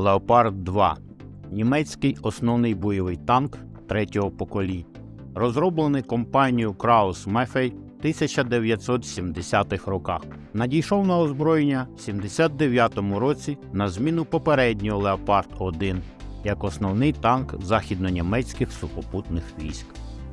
Леопард 2 німецький основний бойовий танк третього покоління, розроблений компанією Краус Мефей в 1970-х роках. Надійшов на озброєння в 79-му році на зміну попереднього Леопард 1 як основний танк західнонімецьких сухопутних військ.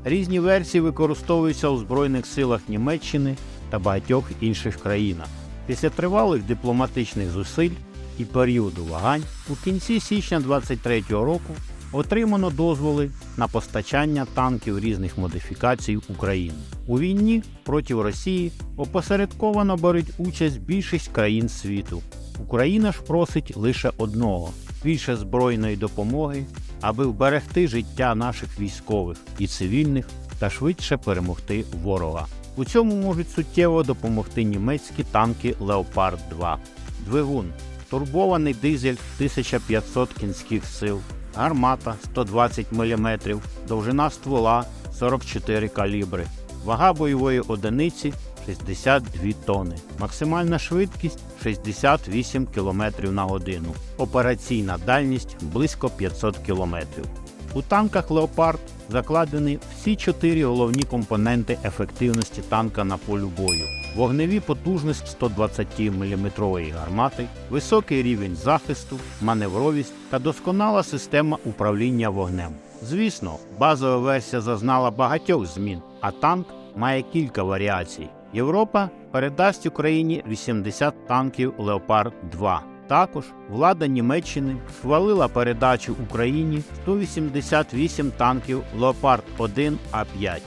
Різні версії використовуються у Збройних силах Німеччини та багатьох інших країнах. Після тривалих дипломатичних зусиль і періоду вагань у кінці січня 23-го року отримано дозволи на постачання танків різних модифікацій в Україну. У війні проти Росії опосередковано беруть участь більшість країн світу. Україна ж просить лише одного більше збройної допомоги, аби вберегти життя наших військових і цивільних та швидше перемогти ворога. У цьому можуть суттєво допомогти німецькі танки Леопард 2, двигун, турбований дизель 1500 кінських сил, гармата 120 мм, довжина ствола 44 калібри, вага бойової одиниці 62 тонни, максимальна швидкість 68 км на годину, операційна дальність близько 500 км. У танках Леопард закладені всі чотири головні компоненти ефективності танка на полю бою. Вогневі потужність 120 мм гармати, високий рівень захисту, маневровість та досконала система управління вогнем. Звісно, базова версія зазнала багатьох змін, а танк має кілька варіацій. Європа передасть Україні 80 танків Леопард 2. Також влада Німеччини схвалила передачу Україні 188 танків Леопард 1 А5.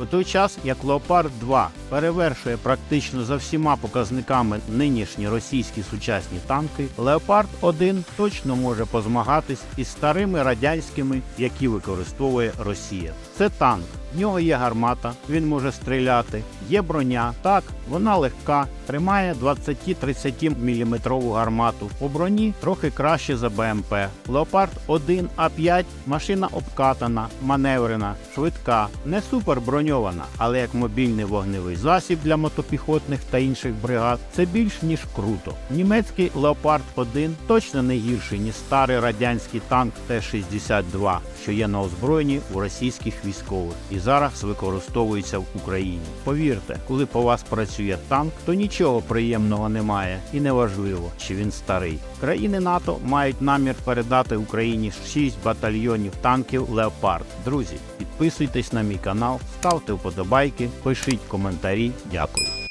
У той час як Леопард 2 перевершує практично за всіма показниками нинішні російські сучасні танки, Леопард 1 точно може позмагатись із старими радянськими, які використовує Росія. Це танк. В нього є гармата, він може стріляти, є броня. Так, вона легка, тримає 20-30 мм гармату. У броні трохи краще за БМП. Леопард 1 А5 машина обкатана, маневрена, швидка, не супер броньована, але як мобільний вогневий засіб для мотопіхотних та інших бригад, це більш ніж круто. Німецький Леопард 1 точно не гірший, ніж старий радянський танк Т-62, що є на озброєнні у російських військових і зараз використовується в Україні. Повірте, коли по вас працює танк, то нічого приємного немає і неважливо, чи він старий. Країни НАТО мають намір передати Україні 6 батальйонів танків Леопард. Друзі, підписуйтесь на мій канал, ставте вподобайки, пишіть коментарі. Дякую.